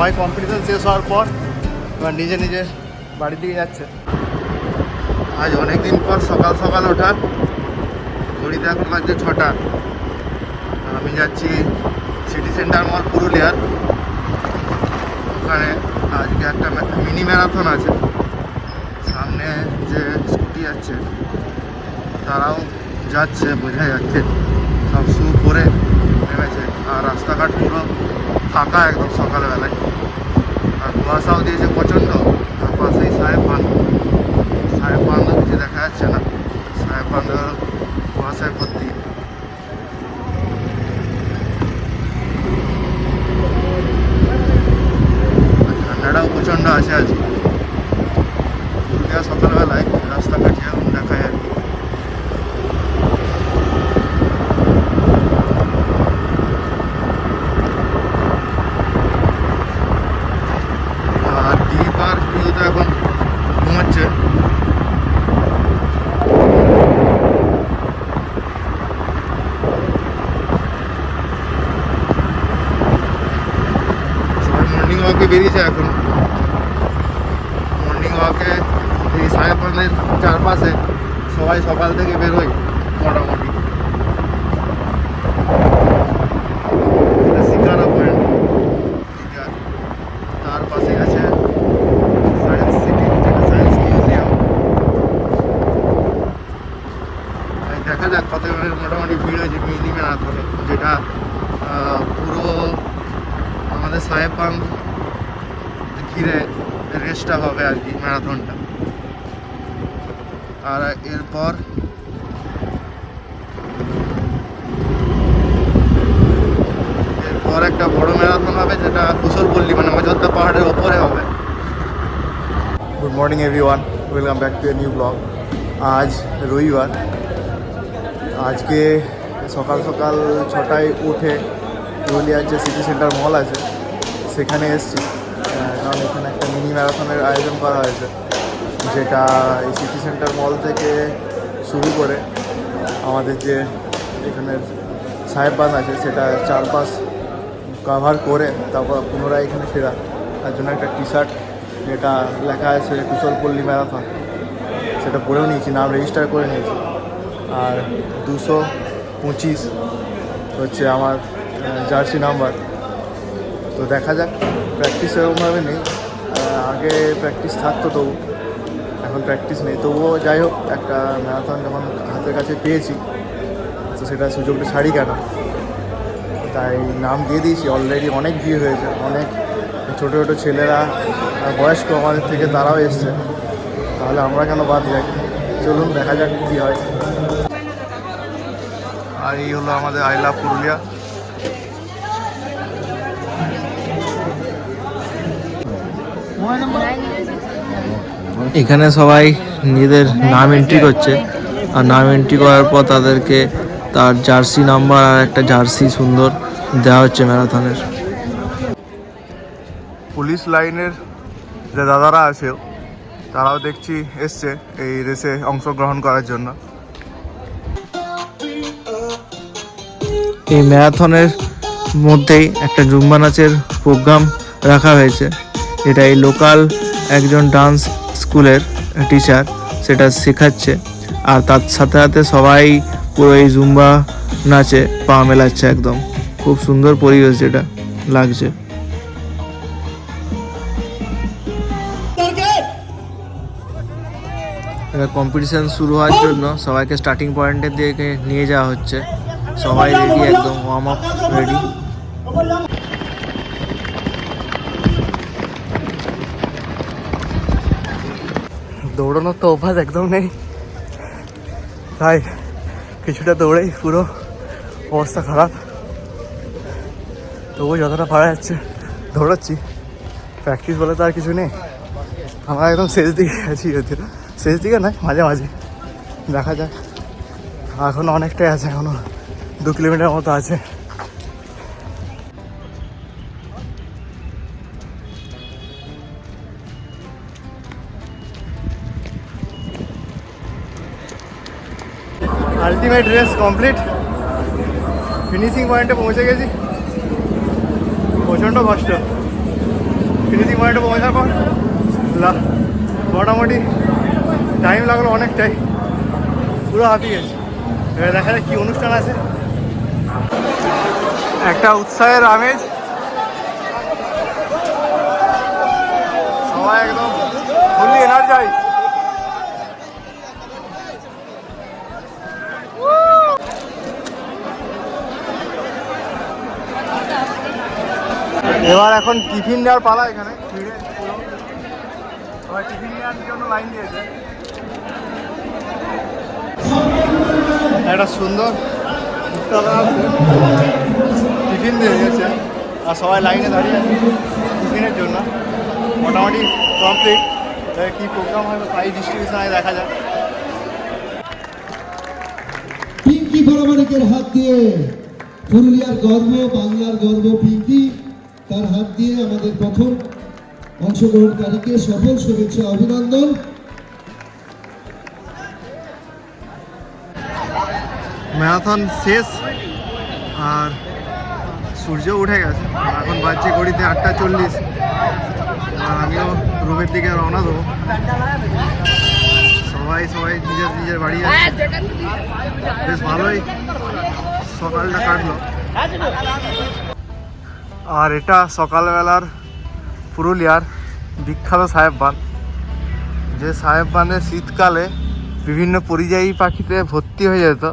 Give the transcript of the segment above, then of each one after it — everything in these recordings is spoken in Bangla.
সবাই কম্পিটিশন শেষ হওয়ার পর এবার নিজে নিজে বাড়ির দিকে যাচ্ছে। আজ অনেক দিন পর সকাল সকাল ওঠা ঘড়িতে এখন বাজছে ছটা। আমি যাচ্ছি সিটি সেন্টার মল পুরুলিয়ার। ওখানে আজকে একটা মিনি ম্যারাথন আছে। সামনে যে স্কুটি আছে, তারাও যাচ্ছে, বোঝা যাচ্ছে। সব শু পরে নেমেছে। আর রাস্তাঘাট পুরো ফাঁকা একদম সকালবেলায়। আর কুয়াশাও দিয়েছে প্রচণ্ড। তার পাশেই সাহেব বাঁধ সাহেব বাঁধও কিছু দেখা যাচ্ছে না সাহেব বাঁধ কুয়াশায় ভর্তি আর ঠান্ডাটাও প্রচণ্ড আছে আজকে পুরুলিয়া সকালবেলায় রাস্তাঘাট যেরকম দেখায় আর কি আর দ্বীপ আর প্রিয় তো এখন ঘুমাচ্ছে সবাই মর্নিং ওয়াকে বেরিয়েছে এখন মর্নিং ওয়াকে এই সাহেবানের চারপাশে সবাই সকাল থেকে বেরোয়, মোটামুটি। তার পাশে আছে সায়েন্স সিটি সায়েন্স মিউজিয়াম দেখা যাক কত মোটামুটি ভিড় হয়েছে যেটা পুরো আমাদের সাহেব ঘিরে রেসটা হবে আর কি ম্যারাথনটা। আর এরপর এরপর একটা বড় ম্যারাথন হবে, যেটা কুশলপল্লী মানে অযোধ্যা পাহাড়ের ওপরে হবে। Good morning everyone welcome back to a new blog আজ রবিবার। আজকে সকাল সকাল ছটায় উঠে পুরুলিয়ার যে সিটি সেন্টার মল আছে, সেখানে এসেছি। কারণ এখানে একটা মিনি ম্যারাথনের আয়োজন করা হয়েছে। যেটা এই সিটি সেন্টার মল থেকে শুরু করে আমাদের যে এখানের সাহেববান আছে, সেটা চারপাশ কভার করে তারপর পুনরায় এখানে ফেরা। তার জন্য একটা টি শার্ট যেটা লেখা আছে কুশলপল্লী ম্যারাথন। সেটা পরেও নিয়েছি, নাম রেজিস্টার করে নিয়েছি। আর দুশো পঁচিশ হচ্ছে আমার জার্সি নাম্বার তো দেখা যাক প্র্যাকটিস এরকমভাবে নেই। আগে প্র্যাকটিস থাকতো তবু। এখন প্র্যাকটিস নেই। তবুও যাই হোক একটা ম্যারাথন যখন হাতের কাছে পেয়েছি, তো সেটা সুযোগটা ছাড়ি কেন? তাই নাম দিয়ে দিয়েছি অলরেডি অনেক ভিড় হয়েছে, অনেক ছোটো ছোটো ছেলেরা বয়স্ক আমাদের থেকে তারাও এসছে। তাহলে আমরা কেন বাদ যাই? চলুন, দেখা যাক কী হয়। আর এই হলো আমাদের আই লাভ পুরুলিয়া এখানে সবাই নিজেদের নাম এন্ট্রি করছে। আর নাম এন্ট্রি করার পর তাদেরকে তার জার্সি নাম্বার আর একটা জার্সি সুন্দর দেওয়া হচ্ছে ম্যারাথনের। পুলিশ লাইনের যে দাদারা আছে তারাও দেখছি এসছে এই রেসে অংশগ্রহণ করার জন্য। এই ম্যারাথনের মধ্যেই একটা জুম্বা নাচের প্রোগ্রাম রাখা হয়েছে। এটা এই লোকাল একজন ডান্স স্কুলের টিচার সেটা শেখাচ্ছে। আর তার সাথে সাথে সবাই পুরো এই জুম্বা নাচে পা মেলাচ্ছে একদম। খুব সুন্দর পরিবেশ যেটা লাগছে। এবার কম্পিটিশন শুরু হওয়ার জন্য সবাইকে স্টার্টিং পয়েন্টের দিকে নিয়ে যাওয়া হচ্ছে। সবাই রেডি একদম ওয়ার্ম আপ রেডি দৌড়ানোর তো অভ্যাস একদম নেই। তাই কিছুটা দৌড়েই পুরো অবস্থা খারাপ। তবুও যতটা পারা যাচ্ছে দৌড়াচ্ছি। প্র্যাকটিস বলে তো আর কিছু নেই। আমরা একদম শেষ দিকে আছি যদিও। শেষ দিকে নয়, মাঝে মাঝে। দেখা যাক। এখনও অনেকটাই আছে এখনও দু কিলোমিটার মতো আছে। আলটিমেট রেস কমপ্লিট ফিনিশিং পয়েন্টে পৌঁছে গেছি। প্রচণ্ড কষ্ট। ফিনিশিং পয়েন্টে পৌঁছার পর মোটামুটি টাইম লাগল অনেকটাই। পুরো হাঁপিয়ে গেছে। এবার দেখা যাক কী অনুষ্ঠান আছে। একটা উৎসাহের আমেজ। সবাই একদম ফুললি এনার্জাইজ এবার এখন টিফিন দেওয়ার পালা এখানে। ভিড়ে। টিফিন নেওয়ার জন্য লাইন দিয়েছে। একটা সুন্দর টিফিন দিয়ে গেছে আর সবাই লাইনে দাঁড়িয়ে আছে টিফিনের জন্য। মোটামুটি কমপ্লিট কী প্রোগ্রাম হয় প্রাইজ ডিস্ট্রিবিউশন হয় দেখা যাক। পিঙ্কি পরামানিকের হাত দিয়ে পুরুলিয়ার গর্ব, বাংলার গর্ব, পিঙ্কি। তার হাত দিয়ে আমাদের প্রথম অংশগ্রহণকারীকে সফল শুভেচ্ছা অভিনন্দন। ম্যারাথন শেষ, আর সূর্য উঠে গেছে। এখন বাজছে ঘড়িতে আটটা চল্লিশ। আমিও রুমের দিকে রওনা দেবো। সবাই সবাই নিজের নিজের বাড়ি আছে বেশ ভালোই সকালটা কাটলো। আর এটা সকালবেলার পুরুলিয়ার বিখ্যাত সাহেব বাঁধ। যে সাহেব বাঁধে শীতকালে বিভিন্ন পরিযায়ী পাখিতে ভর্তি হয়ে যেত।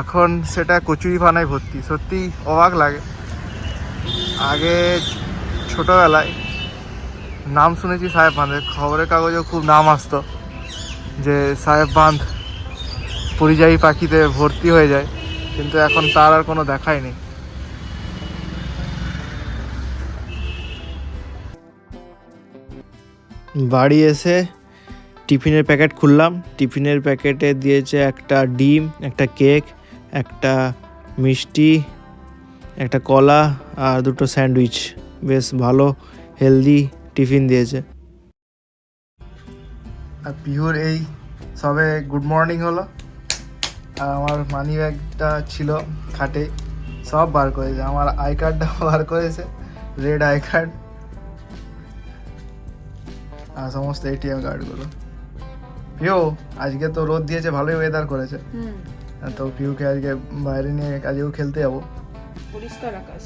এখন সেটা কচুরি পানায় ভর্তি সত্যি অবাক লাগে। আগে ছোটোবেলায় নাম শুনেছি সাহেব বাঁধের, খবরের কাগজেও খুব নাম আসতো যে সাহেব বাঁধ পরিযায়ী পাখিতে ভর্তি হয়ে যায়, কিন্তু এখন তার আর কোনো দেখাই নেই। বাড়ি এসে টিফিনের প্যাকেট খুললাম। টিফিনের প্যাকেটে দিয়েছে একটা ডিম, একটা কেক, একটা মিষ্টি, একটা কলা আর দুটো স্যান্ডউইচ। বেশ ভালো, হেলদি টিফিন দিয়েছে। আর পিহুর এই সবে গুড মর্নিং হলো। আর আমার মানি ব্যাগটা ছিল খাটে, সব বার করেছে। আমার আই কার্ডটা বার করেছে, রেড আই কার্ড। সমস্ত এটিএম কার্ডগুলো। পিউ আজকে তো রোদ দিয়েছে ভালোই ওয়েদার করেছে। তো পিউকে আজকে বাইরে নিয়ে কাজেও খেলতে যাব। পরিষ্কার আকাশ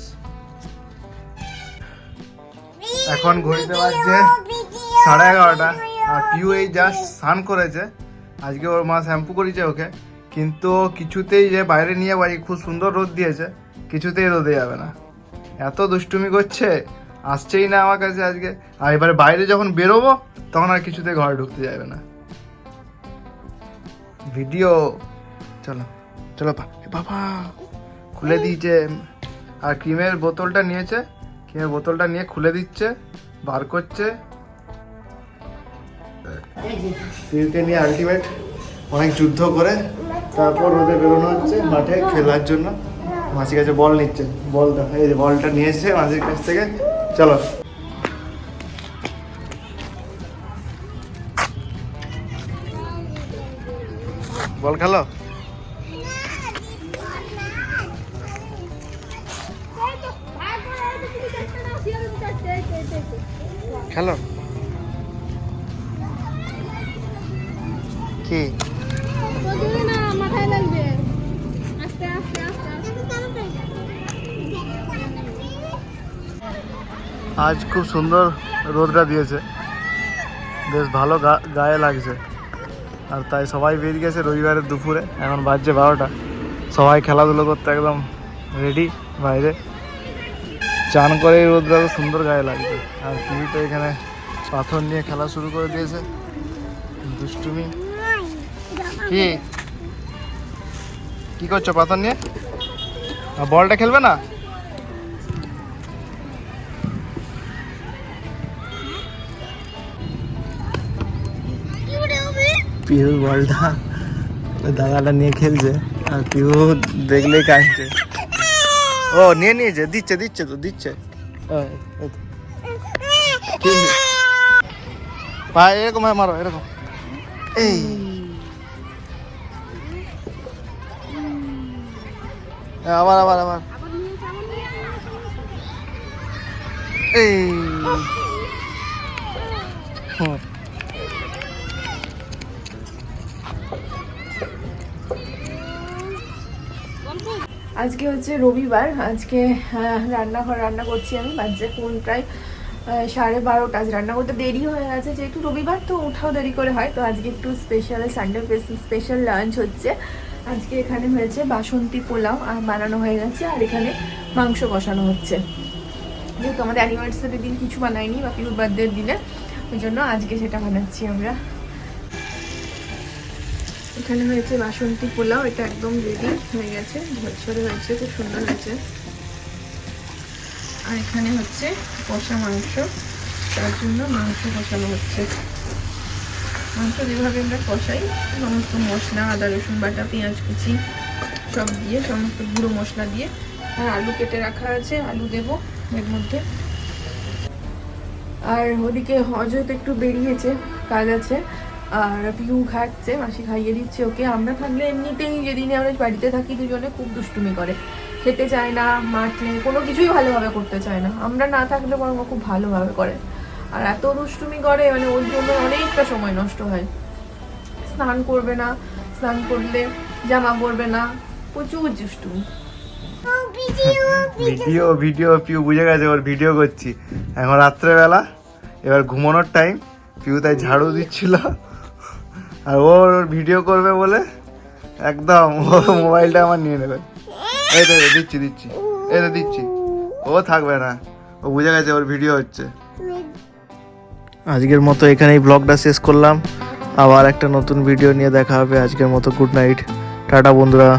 এখন ঘড়িতে বাজছে সাড়ে এগারোটা। আর পিউ এই জাস্ট স্নান করেছে। আজকে ওর মা শ্যাম্পু করেছে ওকে। কিন্তু কিছুতেই যে বাইরে নিয়ে বাড়ি খুব সুন্দর রোদ দিয়েছে। কিছুতেই রোদে যাবে না। এত দুষ্টুমি করছে। আসছেই না আমার কাছে আজকে। আর এবারে বাইরে যখন বেরোবো তখন আর কিছুতে ঘরে ঢুকতে যাবে না। ভিডিও চলো চলো বাবা খুলে দিয়েছে। আর ক্রিমের বোতলটা নিয়েছে ক্রিমের বোতলটা নিয়ে খুলে দিচ্ছে বার করছে। পিউকে নিয়ে আলটিমেট অনেক যুদ্ধ করে তারপর রোদে বেরোনো হচ্ছে মাঠে খেলার জন্য। মাসির কাছে বল নিচ্ছে বলটা এই যে বলটা নিয়েছে মাসির কাছ থেকে। চলো। বল খেলো? আজ খুব সুন্দর রোদটা দিয়েছে। বেশ ভালো গায়ে লাগছে। আর তাই সবাই বেরিয়ে গেছে রবিবারের দুপুরে। এখন বাজছে বারোটা। সবাই খেলাধুলো করতে একদম রেডি বাইরে। চান করে রোদটা সুন্দর গায়ে লাগছে। আর তো এখানে পাথর নিয়ে খেলা শুরু করে দিয়েছে। দুষ্টুমি। কি? কি করছ পাথর নিয়ে? বলটা খেলবে না? পিহু বলটা দাদাটা নিয়ে খেলছে আর পিহু দেখলেই কাঁদছে। ও, নিয়ে নিয়েছে, দিচ্ছে দিচ্ছে তো, দিচ্ছে? পা এরকম হয়, মারো, এরকম। এই। আবার আবার আবার। এই। হুম। আজকে হচ্ছে রবিবার, আজকে রান্নাঘর রান্না করছি আমি বাজে কোন প্রায় সাড়ে বারোটা, আজ রান্না করতে দেরি হয়ে গেছে, যেহেতু রবিবার তো ওঠাও দেরি করে হয়, তো আজকে একটু স্পেশাল সানডে স্পেশাল লাঞ্চ হচ্ছে। আজকে এখানে হয়েছে বাসন্তী পোলাও বানানো হয়ে গেছে, আর এখানে মাংস বসানো হচ্ছে। যেহেতু আমাদের অ্যানিভার্সারির দিন কিছু বানাইনি বা পিউর বার্থডের দিনে, ওই জন্য আজকে সেটা বানাচ্ছি আমরা। এখানে হয়েছে বাসন্তী পোলাও, এটা একদম রেডি হয়ে গেছে। ঝরঝরে হয়েছে, খুব সুন্দর হয়েছে। আর এখানে হচ্ছে কষা মাংস। তার জন্য মাংস কষানো হচ্ছে। মাংস যেভাবে আমরা কষাই, সমস্ত মশলা, আদা, রসুন, বাটা, পেঁয়াজ, কুচি, সব দিয়ে, সমস্ত গুঁড়ো মশলা দিয়ে আর আলু কেটে রাখা আছে, আলু দেবো এর মধ্যে। আর ওদিকে অজয় তো একটু বেরিয়েছে, কাজ আছে। আর পিউ খাচ্ছে, মাসি খাইয়ে দিচ্ছে ওকে। আমরা থাকলে এমনিতেই যেদিনে আমরা বাড়িতে থাকি দুজনে খুব দুষ্টুমি করে। খেতে চায় না, মাঠে কোনো কিছুই ভালোভাবে করতে চায় না। আমরা না থাকলে বরং খুব ভালোভাবে করে। আর এত দুষ্টুমি করে মানে ওর জন্য অনেকটা সময় নষ্ট হয়। স্নান করবে না, স্নান করলে জামা পরবে না, প্রচুর দুষ্টুমি। ভিডিও ভিডিও, পিউ বুঝে গেছে ওর ভিডিও করছি। এখন রাত্রেবেলা, এবার ঘুমানোর টাইম পিউ তাই ঝাড়ু দিচ্ছিল। আর ওর ভিডিও করবে বলে একদম ওর মোবাইলটা আমার নিয়ে নেবে। এই তো দিচ্ছি দিচ্ছি। এই তো, দিচ্ছি। ও থাকবে না। ও বুঝে গেছে ওর ভিডিও হচ্ছে। আজকের মতো এখানেই ব্লগটা শেষ করলাম। আবার একটা নতুন ভিডিও নিয়ে দেখা হবে। আজকের মতো গুড নাইট টাটা বন্ধুরা।